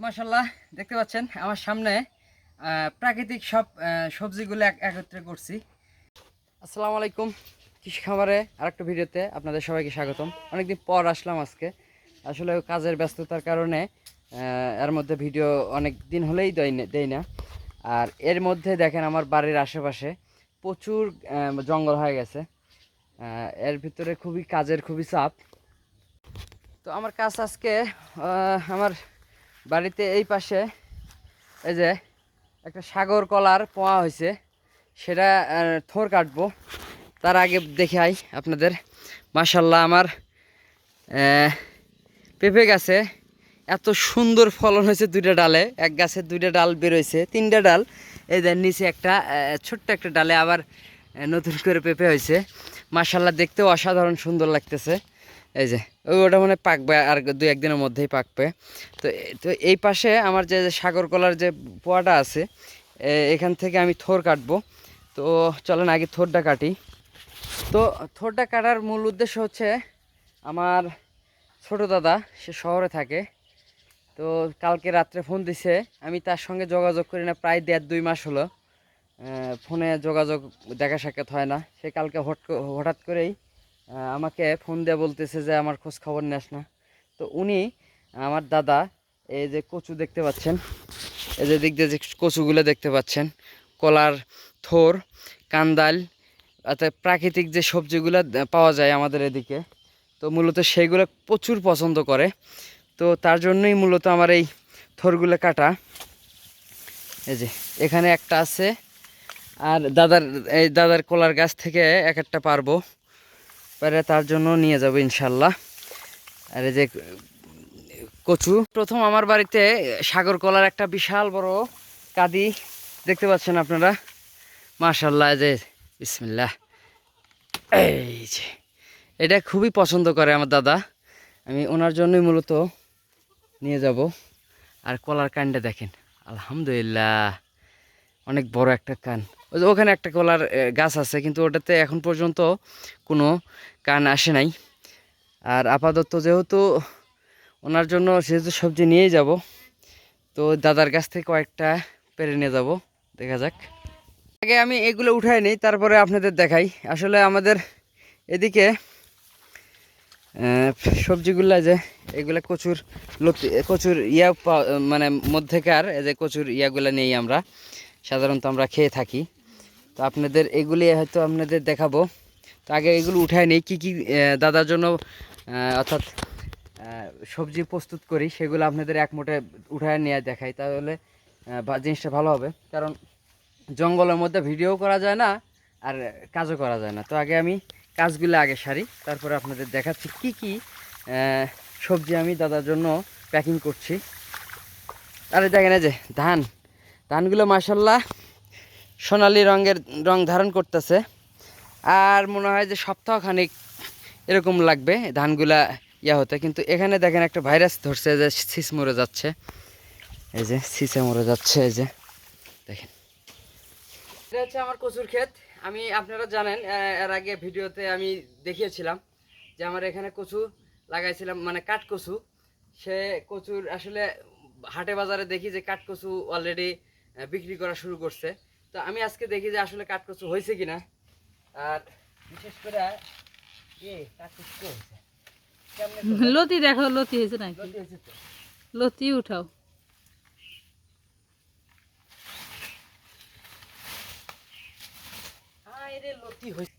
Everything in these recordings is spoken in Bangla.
মাসাল্লাহ দেখতে পাচ্ছেন আমার সামনে প্রাকৃতিক সব সবজিগুলো এক- একত্রে করছি। আসসালামু আলাইকুম, কৃষি খামারে আরেকটা ভিডিওতে আপনাদের সবাইকে স্বাগতম। অনেকদিন পর আসলাম আজকে। আসলে কাজের ব্যস্ততার কারণে এর মধ্যে ভিডিও অনেক দিন হলেই দেই না- আর এর মধ্যে দেখেন আমার বাড়ির আশেপাশে প্রচুর জঙ্গল হয়ে গেছে। এর ভিতরে খুবই কাজের খুবই চাপ। তো আমার কাজ আজকে আমার বাড়িতে এই পাশে এই যে একটা সাগর কলার পোয়া হয়েছে, সেটা থোর কাটবো। তার আগে দেখে আই আপনাদের। মাসাল্লাহ আমার পেঁপে গাছে এত সুন্দর ফলন হয়েছে দুইটা ডালে। এক গাছের দুইটা ডাল বেরোয়েছে, তিনটা ডাল। এই যে নিচে একটা ছোট্ট একটা ডালে আবার নতুন করে পেঁপে হয়েছে। মাসাল্লাহ দেখতেও অসাধারণ সুন্দর লাগতেছে। এই যে ওটা মানে পাকবে আর দু একদিনের মধ্যেই পাকবে। তো তো এই পাশে আমার যে সাগর কলার যে পোয়াটা আছে এখান থেকে আমি থোর কাটবো। তো চলেন আগে থোরটা কাটি। তো থোরটা কাটার মূল উদ্দেশ্য হচ্ছে আমার ছোট দাদা, সে শহরে থাকে। তো কালকে রাত্রে ফোন দিছে, আমি তার সঙ্গে যোগাযোগ করি না, প্রায় দেড় দুই মাস হলো। ফোনে যোগাযোগ দেখা সাক্ষাৎ হয় না। সে কালকে হঠাৎ করেই আমাকে ফোন দিয়ে বলতেছে যে আমার খোঁজ খবর নেস না। তো উনি, আমার দাদা, এই যে কচু দেখতে পাচ্ছেন, এই যে দিক দিয়ে যে কচুগুলো দেখতে পাচ্ছেন, কলার, থোর, কান্দাল, অর্থাৎ প্রাকৃতিক যে সবজিগুলো পাওয়া যায় আমাদের এদিকে, তো মূলত সেইগুলো প্রচুর পছন্দ করে। তো তার জন্যই মূলত আমার এই থোরগুলো কাটা। এই যে, এখানে একটা আছে, আর দাদার, এই দাদার কলার গাছ থেকে এক একটা পারব। পারে তার জন্য নিয়ে যাব ইনশাল্লাহ। আর এই যে কচু, প্রথম আমার বাড়িতে সাগর কলার একটা বিশাল বড় কাদি, দেখতে পাচ্ছেন আপনারা? মাশাল্লাহ যে, বিসমিল্লাহ। এই যে, এটা খুবই পছন্দ করে আমার দাদা। আমি ওনার জন্যই মূলত নিয়ে যাব। আর কলার কানটা দেখেন, আলহামদুলিল্লাহ, অনেক বড় একটা কান। ওই যে ওখানে একটা কলার গাছ আছে, কিন্তু ওটাতে এখন পর্যন্ত কোনো কান আসে নাই। আর আপাতত যেহেতু ওনার জন্য, সেহেতু সবজি নিয়েই যাব, তো দাদার কাছ থেকে কয়েকটা পেরে নিয়ে যাব, দেখা যাক। আগে আমি এগুলো উঠাই নিই, তারপরে আপনাদের দেখাই। আসলে আমাদের এদিকে সবজিগুলা যে, এগুলা কচুর লতি, কচুর ইয়া মানে মধ্যেকার, এই যে কচুর ইয়াগুলা নেই আমরা। সাধারণত আমরা খেয়ে থাকি। তো আপনাদের এগুলি হয়তো আপনাদের দেখাবো। তো আগে এগুলো উঠায় নেই, কী কী দাদার জন্য অর্থাৎ সবজি প্রস্তুত করি, সেগুলো আপনাদের এক মুঠে উঠায় নিয়ে দেখাই, তাহলে জিনিসটা ভালো হবে। কারণ জঙ্গলের মধ্যে ভিডিও করা যায় না, আর কাজও করা যায় না। তো আগে আমি কাজগুলো আগে সারি, তারপরে আপনাদের দেখাচ্ছি কি কি সবজি আমি দাদার জন্য প্যাকিং করছি। আরে দেখেন যে ধান, ধানগুলো মাসাল্লাহ সোনালি রঙের রং ধারণ করতেছে। আর মনে হয় যে সপ্তাহখানিক এরকম লাগবে ধানগুলা ইয়া হতে। কিন্তু এখানে দেখেন একটা ভাইরাস ধরছে যে সিস মরে যাচ্ছে। এই যে সিসে মরে যাচ্ছে, এই যে দেখেন। এটা হচ্ছে আমার কচুর ক্ষেত। আমি, আপনারা জানেন এর আগে ভিডিওতে আমি দেখিয়েছিলাম যে আমার এখানে কচু লাগাইছিলাম মানে কাঠ কচু সে কচুর আসলে হাটে বাজারে দেখি যে কাঠ কচু অলরেডি বিক্রি করা শুরু করছে। তো আমি আজকে দেখি যে আসলে কাঠ কচু হয়েছে কিনা। আর বিশেষ করে কচু হয়েছে? লতি দেখো লতি হয়েছে নাকি? লতি হয়েছে তো। লতি উঠাও। লতি হয়েছে।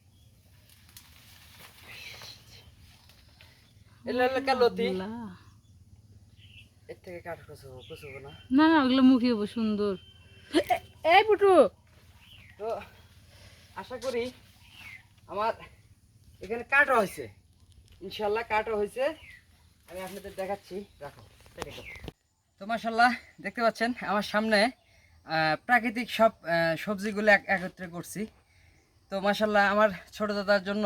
না। না না ওগুলো মুখি হব সুন্দর। এই পুটু তো আশা করি আমার এখানে কাটও হয়েছে। ইনশাল্লাহ কাটও হয়েছে। আমি আপনাদের দেখাচ্ছি। রাখো তো মাসাল্লাহ দেখতে পাচ্ছেন, আমার সামনে প্রাকৃতিক সব সবজিগুলো এক একত্রে করছি। তো মাসাল্লাহ আমার ছোট দাদার জন্য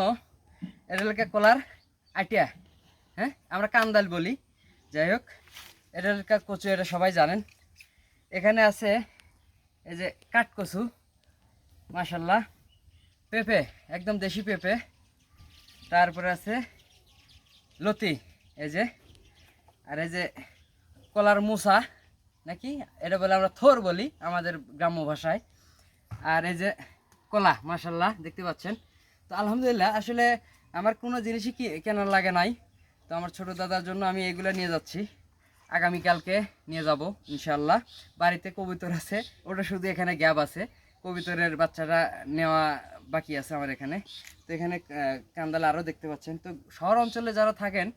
এটালকা কলার আটিয়া হ্যাঁ? আমরা কান্দাল বলি। যাই হোক এটালকা কচু এটা সবাই জানেন। এখানে আছে এই যে কাঠকচু। মাশাল্লাহ পেঁপে, একদম দেশি পেঁপে। তারপরে আছে লতি, এই যে। আর এই যে কলার মুসা, নাকি? এটা বলে আমরা থোর বলি আমাদের গ্রাম্য ভাষায়। আর এই যে কলা মাসাল্লাহ দেখতে পাচ্ছেন। তো আলহামদুলিল্লাহ, আসলে আমার কোনো জিনিসই কি কেনার লাগে নাই। তো আমার ছোট দাদার জন্য আমি এগুলো নিয়ে যাচ্ছি। আগামীকালকে নিয়ে যাব ইনশাল্লাহ বাড়িতে কবুতর আছে, ওটা শুধু এখানে গ্যাপ আছে। কবুতরের বাচ্চাটা নেওয়া বাকি আছে আমার এখানে। তো এখানে কান্দাল আরও দেখতে পাচ্ছেন। তো শহর অঞ্চলে যারা থাকেন,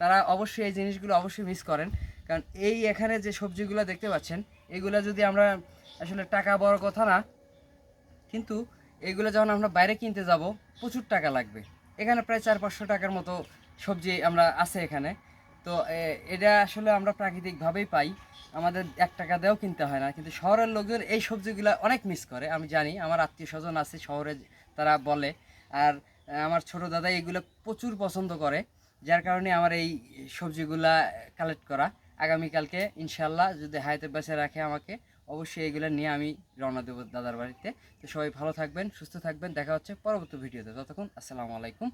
তারা অবশ্যই এই জিনিসগুলো অবশ্যই মিস করেন। কারণ এই এখানে যে সবজিগুলো দেখতে পাচ্ছেন, এগুলো যদি আমরা আসলে টাকা বড় কথা না, কিন্তু এগুলো যখন আমরা বাইরে কিনতে যাব, প্রচুর টাকা লাগবে। এখানে প্রায় চার পাঁচশো টাকার মতো সবজি আমরা আছে এখানে। তো এটা আসলে আমরা প্রাকৃতিকভাবেই পাই। আমাদের এক টাকা দিয়েও কিনতে হয় না। কিন্তু শহরের লোকজন এই সবজিগুলো অনেক মিস করে, আমি জানি। আমার আত্মীয় স্বজন আছে শহরে, তারা বলে। আর আমার ছোট দাদা এগুলো প্রচুর পছন্দ করে। যার কারণে আমার এই সবজিগুলা কালেক্ট করা। আগামীকালকে ইনশাল্লাহ যদি হায়াতে বেঁচে রাখে আমাকে, অবশ্যই এগুলো নিয়ে আমি রওনা দেবো দাদার বাড়িতে। তো সবাই ভালো থাকবেন, সুস্থ থাকবেন। দেখা হচ্ছে পরবর্তী ভিডিওতে। ততক্ষণ আসসালামু আলাইকুম।